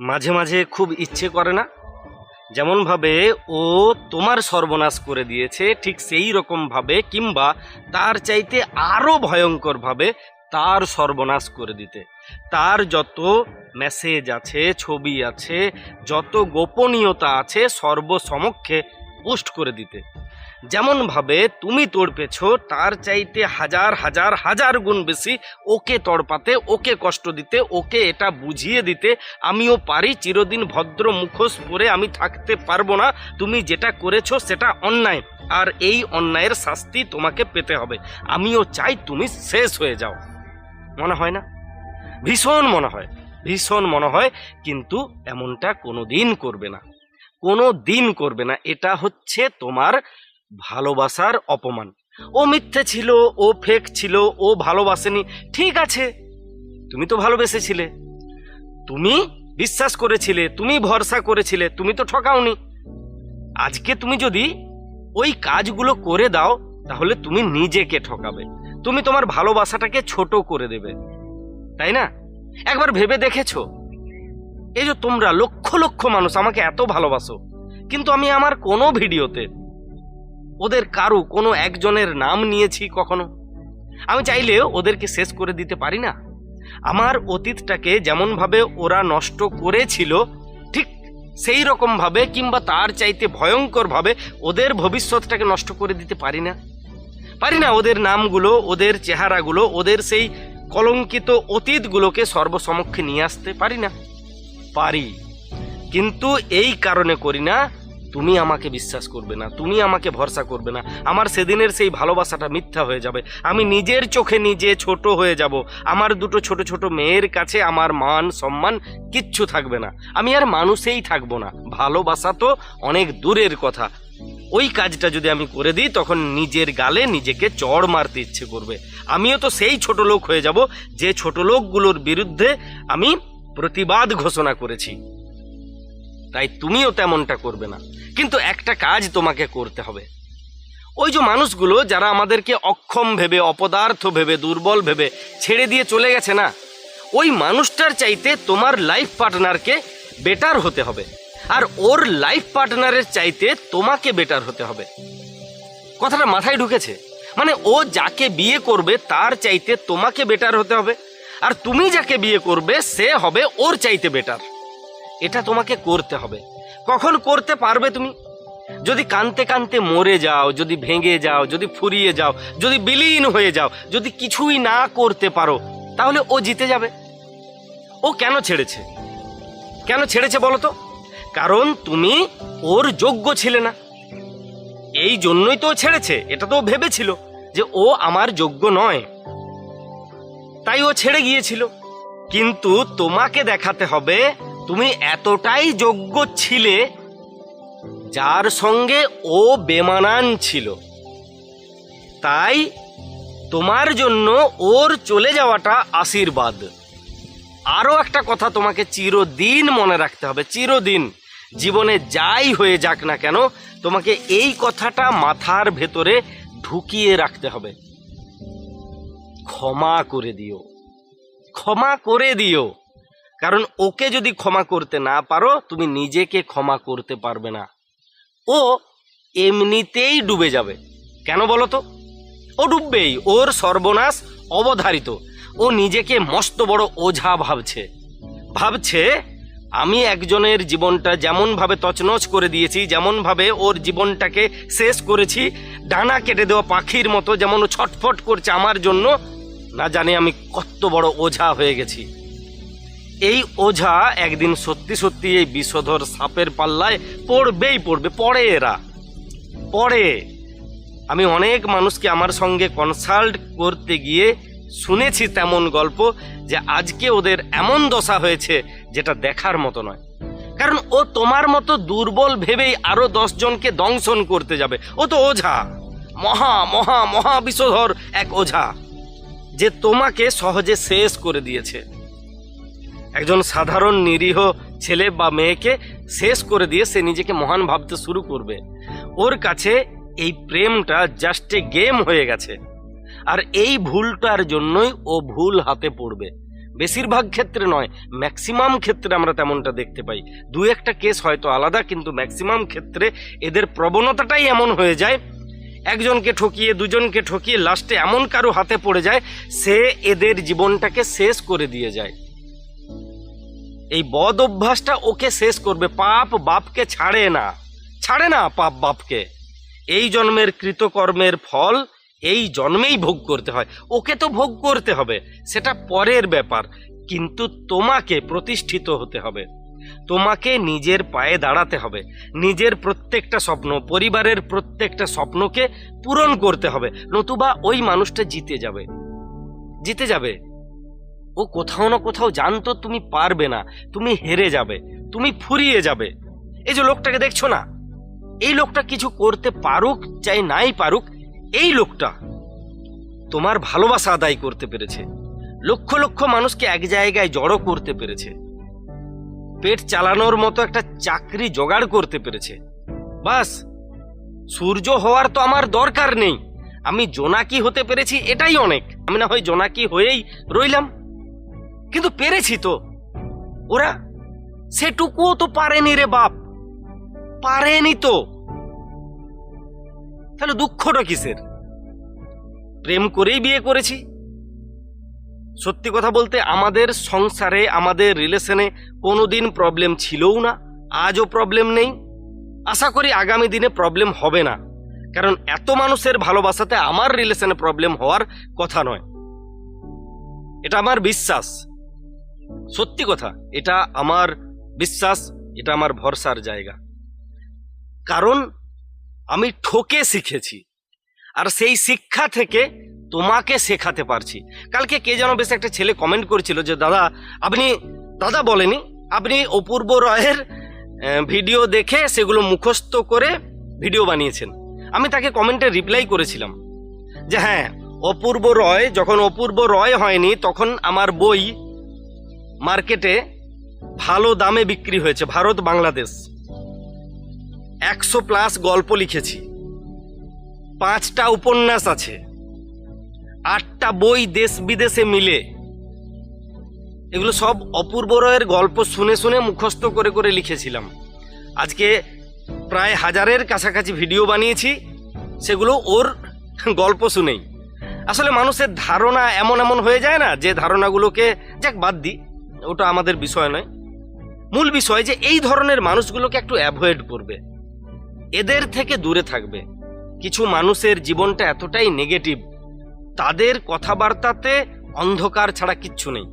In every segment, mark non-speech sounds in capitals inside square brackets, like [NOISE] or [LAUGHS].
মাঝে মাঝে খুব ইচ্ছে করে না। যেমনভাবে ও তোমার সর্বনাশ করে দিয়েছে, ঠিক সেই রকমভাবে কিংবা তার চাইতে আরও ভয়ঙ্করভাবে তার সর্বনাশ করে দিতে। তার যত মেসেজ আছে, ছবি আছে, যত গোপনীয়তা আছে, সর্বসমক্ষে পোস্ট করে দিতে। যেমনভাবে তুমি তড়পেছ তার চাইতে হাজার হাজার হাজার গুণ বেশি ওকে তড়পাতে, ওকে কষ্ট দিতে, ওকে এটা বুঝিয়ে দিতে আমিও পারি, চিরদিন ভদ্র মুখোশ পরে আমি থাকতে পারব না। তুমি যেটা করেছ সেটা অন্যায়। আর এই অন্যায়ের শাস্তি তোমাকে পেতে হবে। আমিও চাই তুমি শেষ হয়ে যাও। মনে হয় না? ভীষণ মনে হয়। ভীষণ মনে হয়, কিন্তু এমনটা কোনো দিন করবে না। কোনো দিন করবে না। এটা হচ্ছে তোমার ভালোবাসার অপমান। ও মিথ্যে ছিল, ও ফেক ছিল, ও ভালোবাসেনি। ঠিক আছে, তুমি তো ভালোবেসেছিলে। তুমি বিশ্বাস করেছিলে, তুমি ভরসা করেছিলে, তুমি তো ঠকাওনি। আজকে তুমি যদি ওই কাজগুলো করে দাও, তাহলে তুমি নিজেকে ঠকাবে। তুমি তোমার ভালোবাসাটাকে ছোট করে দেবে। তাই না? একবার ভেবে দেখেছ? এই যে তোমরা লক্ষ লক্ষ মানুষ আমাকে এত ভালোবাসো। কিন্তু আমি আমার কোনো ভিডিওতে ওদের কারু কোনো একজনের নাম নিয়েছি কখনো? আমি চাইলে ওদেরকে শেষ করে দিতে পারি না। আমার অতীতটাকে যেমনভাবে ওরা নষ্ট করেছিল, ঠিক সেই রকমভাবে কিংবা তার চাইতে ভয়ঙ্করভাবে ওদের ভবিষ্যৎটাকে নষ্ট করে দিতে পারি না। পারি না ওদের নামগুলো, ওদের চেহারাগুলো, ওদের সেই কলঙ্কিত অতীতগুলোকে সর্বসমক্ষে নিয়ে আসতে পারি না। পারি, কিন্তু এই কারণে করি না তুমি আমাকে বিশ্বাস করবে না, তুমি আমাকে ভরসা করবে না। আমার সেদিনের সেই ভালোবাসাটা মিথ্যা হয়ে যাবে। আমি নিজের চোখে নিজে ছোট হয়ে যাব। আমার দুটো ছোট ছোট মেয়ের কাছে আমার মান, সম্মান কিচ্ছু থাকবে না। আমি আর মানুষেই থাকব না। ভালোবাসা তো অনেক দূরের কথা। ওই কাজটা যদি আমি করে দিই, তখন নিজের গালে নিজেকে চড় মারতে ইচ্ছে করবে। আমিও তো সেই ছোট লোক হয়ে যাব, যে ছোট লোকগুলোর বিরুদ্ধে আমি প্রতিবাদ ঘোষণা করেছি। তাই তুমিও তেমনটা করবে না। কিন্তু একটা কাজ তোমাকে করতে হবে। ওই যে মানুষগুলো যারা আমাদেরকে অক্ষম ভেবে, অপদার্থ ভেবে, দুর্বল ভেবে ছেড়ে দিয়ে চলে গেছে না, ওই মানুষটার চাইতে তোমার লাইফ পার্টনারকে বেটার হতে হবে। আর ওর লাইফ পার্টনারের চাইতে তোমাকে বেটার হতে হবে। কথাটা মাথায় ঢুকেছে। মানে ও যাকে বিয়ে করবে, তার চাইতে তোমাকে বেটার হতে হবে। আর তুমি যাকে বিয়ে করবে, সে হবে ওর চাইতে বেটার এটা তোমাকে করতে হবে। কখন করতে পারবে তুমি? যদি কানতে কানতে মরে যাও, যদি ভেঙে যাও, যদি ফুরিয়ে যাও, যদি বিলীন হয়ে যাও, যদি কিছুই না করতে পারো, তাহলে ও জিতে যাবে। ও কেন ছেড়েছে? কেন ছেড়েছে বলো তো? কারণ তুমি ওর যোগ্য ছিলে না। এই জন্যই তো ছেড়েছে, এটা তো ভেবেছিল যে ও আমার যোগ্য নয়। তাই ও ছেড়ে গিয়েছিল। কিন্তু তোমাকে দেখাতে হবে তুমি এতটাই যোগ্য ছিলে যার সঙ্গে ও বেমানান ছিল। তাই তোমার জন্য ওর চলে যাওয়াটা আশীর্বাদ। আরও একটা কথা তোমাকে চিরদিন মনে রাখতে হবে, চিরদিন। জীবনে যাই হয়ে যাক না কেন, তোমাকে এই কথাটা মাথার ভেতরে ঢুকিয়ে রাখতে হবে। ক্ষমা করে দিও। ক্ষমা করে দিও। কারণ ওকে যদি ক্ষমা করতে না পারো, তুমি নিজেকে ক্ষমা করতে পারবে না। ও এমনিতেই ডুবে যাবে। কেন বলো তো? ও ডুববেই, ওর সর্বনাশ অবধারিত। ও নিজেকে মস্ত বড় ওঝা ভাবছে। ভাবছে, আমি একজনের জীবনটা যেমনভাবে তছনছ করে দিয়েছি, যেমনভাবে ওর জীবনটাকে শেষ করেছি, ডানা কেটে দেওয়া পাখির মতো যেমন ও ছটফট করছে আমার জন্য, না জানি আমি কত বড় ওঝা হয়ে গেছি। এই ওঝা একদিন সত্যি সত্যি এই বিষধর সাপের পাল্লায় পড়বেই পড়বে, পড়ে এরা। পড়ে। আমি অনেক মানুষকে আমার সঙ্গে কনসাল্ট করতে গিয়ে শুনেছি তেমন গল্প যে আজকে ওদের এমন দশা হয়েছে যেটা দেখার মতো নয়। কারণ ও তোমার মতো দুর্বল ভেবেই আরও জনকে দংশন করতে যাবে। ও তো ওঝা। মহা মহা মহা বিষধর এক ওঝা যে তোমাকে সহজে শেষ করে দিয়েছে। একজন সাধারণ নিরীহ ছেলে বা মেয়েকে শেষ করে দিয়ে সে নিজেকে মহান ভাবতে শুরু করবে। ওর কাছে এই প্রেমটা জাস্ট এ গেম হয়ে গেছে। আর এই ভুলটার জন্যই ও ভুল হাতে পড়বে। বেশিরভাগ ক্ষেত্রে নয় ম্যাক্সিমাম ক্ষেত্রে আমরা তেমনটা দেখতে পাই। দু একটা কেস হয়তো আলাদা, কিন্তু ম্যাক্সিমাম ক্ষেত্রে এদের প্রবণতাটাই এমন হয়ে যায়। একজনকে ঠকিয়ে, দুজনকে ঠকিয়ে লাস্টে এমন কারও হাতে পড়ে যায়, সে এদের জীবনটাকে শেষ করে দিয়ে যায়। এই বদ অভ্যাসটা ওকে শেষ করবে, পাপ বাপকে ছাড়ে না। ছাড়ে না পাপ বাপকে। এই জন্মের কৃতকর্মের ফল এই জন্মেই ভোগ করতে হয়। ওকে তো ভোগ করতে হবে, সেটা পরের ব্যাপার। কিন্তু তোমাকে প্রতিষ্ঠিত হতে হবে। তোমাকে নিজের পায়ে দাঁড়াতে হবে। নিজের প্রত্যেকটা স্বপ্ন, পরিবারের প্রত্যেকটা স্বপ্নকে পূরণ করতে হবে। নতুবা ওই মানুষটা জিতে যাবে। জিতে যাবে। ও কোথাও না কোথাও জানতো তুমি পারবে না, তুমি হেরে যাবে, তুমি ফুরিয়ে যাবে। এই যে লোকটাকে দেখছ না? এই লোকটা কিছু করতে পারুক চাই নাই পারুক, এই লোকটা তোমার ভালোবাসা আদায় করতে পেরেছে। লক্ষ লক্ষ মানুষকে এক জায়গায় জড়ো করতে পেরেছে। পেট চালানোর মতো একটা চাকরি জোগাড় করতে পেরেছে। বাস, সূর্য হওয়ার তো আমার দরকার নেই। আমি জোনাকি হতে পেরেছি, এটাই অনেক। আমি না হয় জোনাকি হয়েই রইলাম। কিন্তু পেরেছি তো। ওরা, সেটুকুও তো পারেনি রে বাপ। পারেনি তো। তাহলে দুঃখটা কিসের? প্রেম করেই বিয়ে করেছি। সত্যি কথা বলতে আমাদের সংসারে, আমাদের রিলেশনে কোনোদিন প্রবলেম ছিলও না, আজও প্রবলেম নেই। আশা করি আগামী দিনে প্রবলেম হবে না। কারণ এত মানুষের ভালোবাসাতে আমার রিলেশনে প্রবলেম হওয়ার কথা নয়। এটা আমার বিশ্বাস। সত্যি কথা, এটা আমার বিশ্বাস, এটা আমার ভরসার জায়গা। কারণ আমি ঠকে শিখেছি, আর সেই শিক্ষা থেকে তোমাকে শেখাতে পারছি। কালকে কে যেন বেশ একটা ছেলে কমেন্ট করেছিল যে, দাদা, আপনি, দাদা বলেনি, আপনি অপূর্ব রয়ের ভিডিও দেখে সেগুলো মুখস্থ করে ভিডিও বানিয়েছেন। আমি তাকে কমেন্টে রিপ্লাই করেছিলাম যে হ্যাঁ অপূর্ব রয়, যখন অপূর্ব রয় হয়নি, তখন আমার বই মার্কেটে ভালো দামে বিক্রি হয়েছে ভারত, বাংলাদেশ। একশো প্লাস গল্প লিখেছি। পাঁচটা উপন্যাস আছে। আটটা বই দেশ বিদেশে মিলে। এগুলো সব অপূর্ব রয়ের গল্প শুনে শুনে মুখস্থ করে করে লিখেছিলাম। আজকে প্রায় হাজারের কাছাকাছি ভিডিও বানিয়েছি। সেগুলো ওর গল্প শুনেই। আসলে মানুষের ধারণা এমন এমন হয়ে যায় না যে ধারণাগুলোকে যাক বাদ দিই। ওটা আমাদের বিষয় নয়। মূল বিষয় যে এই ধরনের মানুষগুলোকে একটু অ্যাভয়েড করবে। এদের থেকে দূরে থাকবে। কিছু মানুষের জীবনটা এতটাই নেগেটিভ তাদের কথাবার্তাতে অন্ধকার ছাড়া কিচ্ছু নেই।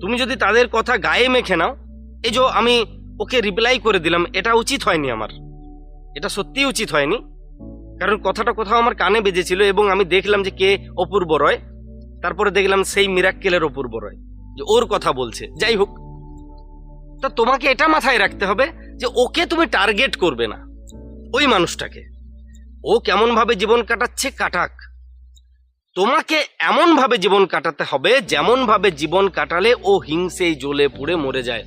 তুমি যদি তাদের কথা গায়ে মেখে নাও, এই যে আমি ওকে রিপ্লাই করে দিলাম, এটা উচিত হয়নি আমার। এটা সত্যিই উচিত হয়নি। কারণ কথাটা কোথাও আমার কানে বেজেছিল এবং আমি দেখলাম যে কে অপূর্ব রয়, তারপরে দেখলাম সেই মিরাক্কেলের অপূর্ব রয়। যে ওর কথা বলছে। যাই হোক। তা তোমাকে এটা মাথায় রাখতে হবে যে ওকে তুমি টার্গেট করবে না। ওই মানুষটাকে। ও কেমন ভাবে জীবন কাটাচ্ছে কাটাক। তোমাকে এমন ভাবে জীবন কাটাতে হবে যেমন ভাবে জীবন কাটালে ও হিংসেই জ্বলে পুড়ে মরে যায়।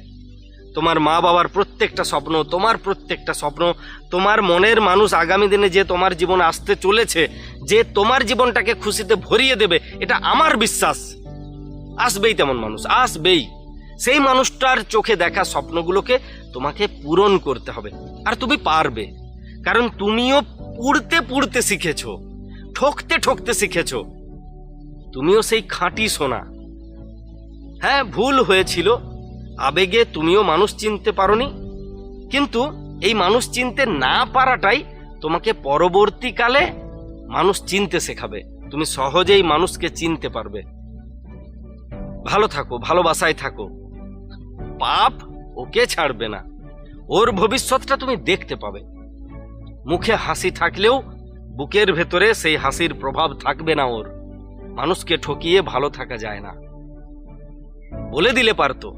তোমার মা বাবার প্রত্যেকটা স্বপ্ন, তোমার প্রত্যেকটা স্বপ্ন, তোমার মনের মানুষ আগামী দিনে যে তোমার জীবন আসতে চলেছে, যে তোমার জীবনটাকে খুশিতে ভরিয়ে দেবে, এটা আমার বিশ্বাস। আসবেই তেমন মানুষ, আসবেই। সেই মানুষটার চোখে দেখা স্বপ্নগুলোকে তোমাকে পূরণ করতে হবে, আর তুমি পারবে। কারণ তুমিও পুড়তে পুড়তে শিখেছো, ঠকতে ঠকতে শিখেছো। তুমিও সেই খাঁটি সোনা। হ্যাঁ ভুল হয়েছিল। আবেগে তুমিও মানুষ চিনতে পারোনি। কিন্তু এই মানুষ চিনতে না পারাটাই তোমাকে পরবর্তীকালে মানুষ চিনতে শেখাবে। তুমি সহজেই মানুষকে চিনতে পারবে। ভালো থাকো, ভালোবাসায় থাকো। পাপ ওকে ছাড়বে না। ওর ভবিষ্যৎটা তুমি দেখতে পাবে। মুখে হাসি থাকলেও বুকের ভেতরে সেই হাসির প্রভাব থাকবে না ওর। মানুষকে ঠকিয়ে ভালো থাকা যায় না। বলে দিলে পারতো।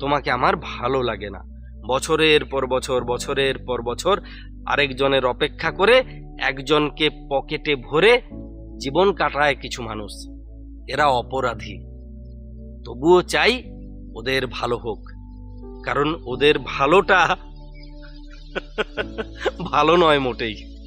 তোমাকে আমার ভালো লাগে না। বছরের পর বছর, বছরের পর বছর আরেকজনের অপেক্ষা করে একজনকে পকেটে ভরে জীবন কাটায় কিছু মানুষ। এরা অপরাধী। তবুও চাই ওদের ভালো হোক। কারণ ওদের ভালোটা [LAUGHS] ভালো নয় মোটেই।